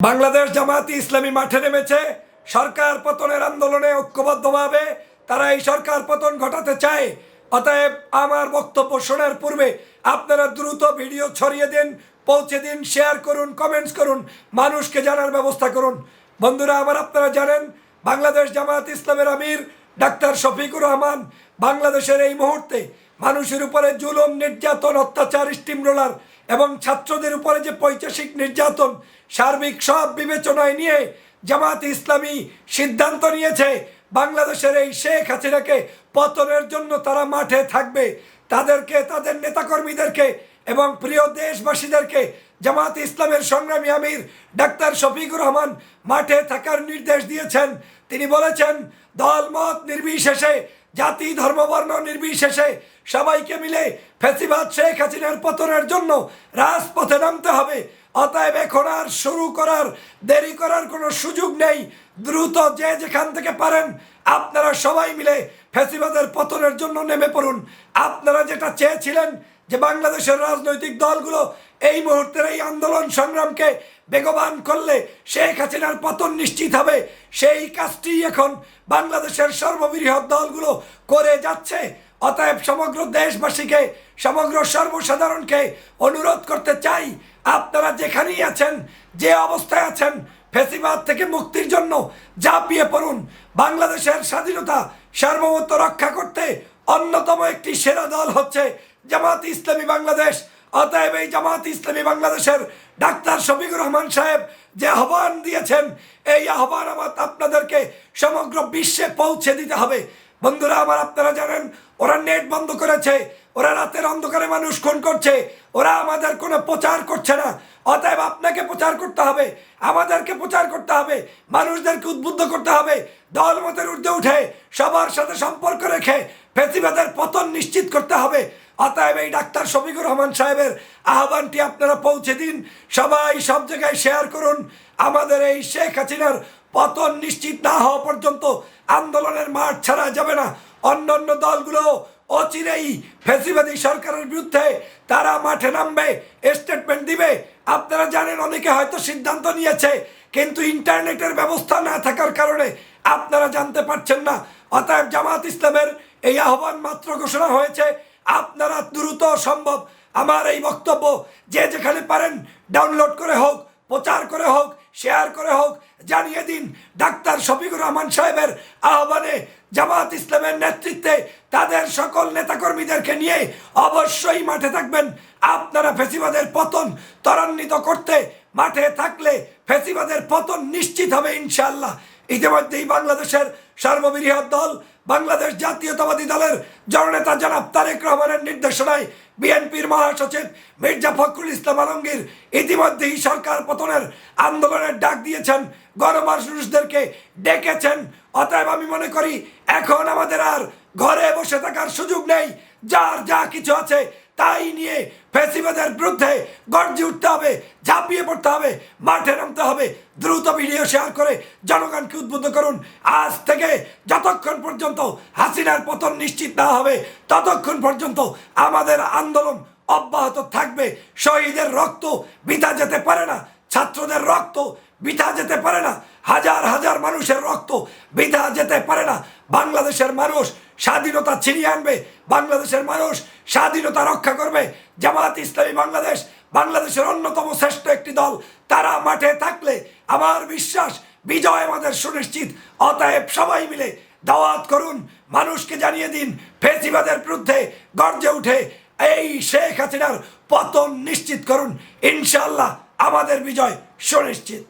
বাংলাদেশ জামায়াতি ইসলামী মাঠে নেমেছে। সরকার পতনের আন্দোলনে ঐক্যবদ্ধভাবে তারা এই সরকার পতন ঘটাতে চায়। অতএব আমার বক্তব্য শোনার পূর্বে আপনারা দ্রুত ভিডিও ছড়িয়ে দিন, পৌঁছে দিন শেয়ার করুন কমেন্টস করুন, মানুষকে জানার ব্যবস্থা করুন। বন্ধুরা আমার আপনারা জানেন, বাংলাদেশ জামায়াত ইসলামের আমির ডাক্তার শফিকুর রহমান বাংলাদেশের এই মুহূর্তে মানুষের উপরে জুলুম, নির্যাতন, অত্যাচার স্টিম রোলার এবং ছাত্রদের উপরে যে পৈচাসিক নির্যাতন, সার্বিক সব বিবেচনায় নিয়ে জামাত ইসলামী সিদ্ধান্ত নিয়েছে, বাংলাদেশের এই শেখ হাসিনাকে পতনের জন্য তারা মাঠে থাকবে। তাদেরকে, তাদের নেতাকর্মীদেরকে এবং প্রিয় দেশবাসীদেরকে জামাত ইসলামের সংগ্রামী আমির ডাক্তার শফিকুর রহমান মাঠে থাকার নির্দেশ দিয়েছেন। তিনি বলেছেন, দল মত নির্বিশেষে জাতি ধর্মবর্ণ নির্বিশেষে সবাইকে মিলে ফেসিবাদ শেখ হাসিনার পতনের জন্য রাজপথে নামতে হবে। অতএব এখন আর শুরু করার, দেরি করার কোনো সুযোগ নেই। দ্রুত যে যেখান থেকে পারেন, আপনারা সবাই মিলে ফেসিবাদের পতনের জন্য নেমে পড়ুন। আপনারা যেটা চেয়েছিলেন যে বাংলাদেশের রাজনৈতিক দলগুলো এই মুহূর্তের এই আন্দোলন সংগ্রামকে বেগবান করলে শেখ হাসিনার পতন নিশ্চিত হবে। সেই কাজটি এখন বাংলাদেশের সর্ববৃহৎ দলগুলো করে যাচ্ছে। অতএব সমগ্র দেশবাসীকে, সমগ্র সর্বসাধারণকে অনুরোধ করতে চাই, আপনারা যেখানেই আছেন, যে অবস্থায় আছেন, ফেসিবাদ থেকে মুক্তির জন্য ঝাঁপিয়ে পড়ুন। বাংলাদেশের স্বাধীনতা সার্বভৌমত্ব রক্ষা করতে অন্যতম একটি সেরা দল হচ্ছে জামাত ইসলামী বাংলাদেশ। অতএব এই জামাত ইসলামী বাংলাদেশের ডাক্তার শফিকুর রহমান সাহেব যে আহ্বান দিয়েছেন, এই আহ্বান আমার আপনাদেরকে সমগ্র বিশ্বে পৌঁছে দিতে হবে। বন্ধুরা, আমার আপনারা জানেন, ওরা নেট বন্ধ করেছে, ওরা রাতের অন্ধকারে মানুষ খুন করছে, ওরা আমাদের কোনো প্রচার করছে না। অতএব আপনাকে প্রচার করতে হবে, আমাদেরকে প্রচার করতে হবে, মানুষদেরকে উদ্বুদ্ধ করতে হবে, দল মতের উঠে সবার সাথে সম্পর্ক রেখে ফেসিবাদের পতন নিশ্চিত করতে হবে। অতএব এই ডাক্তার শফিকুর রহমান সাহেবের আহ্বানটি আপনারা পৌঁছে দিন। সবাই সব জায়গায় শেয়ার করুন। আমাদের এই শেখ হাসিনার পতন নিশ্চিত না হওয়া পর্যন্ত আন্দোলনের মাঠ ছাড়া যাবে না। অন্য অন্য দলগুলো অচিরেই ফেসিবাদী সরকারের বিরুদ্ধে তারা মাঠে নামবে স্টেটমেন্ট দিবে। আপনারা জানেন অনেকে হয়তো সিদ্ধান্ত নিয়েছে, কিন্তু ইন্টারনেটের ব্যবস্থা না থাকার কারণে আপনারা জানতে পারছেন না। অতএব জামাত ইসলামের এই আহ্বান মাত্র ঘোষণা হয়েছে। আপনারা দ্রুত সম্ভব আমার এই বক্তব্য যে যেখানে পারেন ডাউনলোড করে হোক, প্রচার করে হোক শেয়ার করে হোক, জানিয়ে দিন ডাক্তার শফিকুর রহমান সাহেবের আহ্বানে জামাত ইসলামের নেতৃত্বে তাদের সকল নেতাকর্মীদেরকে নিয়ে অবশ্যই মাঠে থাকবেন। আপনারা ফেসিবাদের পতন ত্বরান্বিত করতে মাঠে থাকলে ফেসিবাদের পতন নিশ্চিত হবে ইনশাল্লাহ ইতিমধ্যেই বাংলাদেশের সর্ববৃহৎ দল, বাংলাদেশ জাতীয়তাবাদী দলের জননেতা জনাব তারেক রহমানের নির্দেশনায় বিএনপির মহাসচিব মির্জা ফখরুল ইসলাম আলমগীর ইতিমধ্যেই সরকার পতনের আন্দোলনের ডাক দিয়েছেন। গণমানুষদেরকে ডেকেছেন। অতএব আমি মনে করি, এখন আমাদের আর ঘরে বসে থাকার সুযোগ নেই। যার যা কিছু আছে, তাই নিয়ে ফেসিবাদের বিরুদ্ধে গর্জে উঠতে হবে, ঝাঁপিয়ে পড়তে হবে, মাঠে নামতে হবে। দ্রুত ভিডিও শেয়ার করে জনগণকে উদ্বুদ্ধ করুন। আজ থেকে যতক্ষণ পর্যন্ত হাসিনার পতন নিশ্চিত না হবে, ততক্ষণ পর্যন্ত আমাদের আন্দোলন অব্যাহত থাকবে। শহীদের রক্ত বিতা যেতে পারে না, ছাত্রদের রক্ত বিতা যেতে পারে না, হাজার হাজার মানুষের রক্ত বিতা যেতে পারে না। বাংলাদেশের মানুষ স্বাধীনতা ছিনিয়ে আনবে, বাংলাদেশের মানুষ স্বাধীনতা রক্ষা করবে। জামাত ইসলামী বাংলাদেশ বাংলাদেশের অন্যতম শ্রেষ্ঠ একটি দল। তারা মাঠে থাকলে আমার বিশ্বাস, বিজয় আমাদের সুনিশ্চিত। অতএব সবাই মিলে দাওয়াত করুন, মানুষকে জানিয়ে দিন, ফেসিবাদের বিরুদ্ধে গর্জে উঠে এই শেখ হাসিনার পতন নিশ্চিত করুন। ইনশাল্লাহ আমাদের বিজয় সুনিশ্চিত।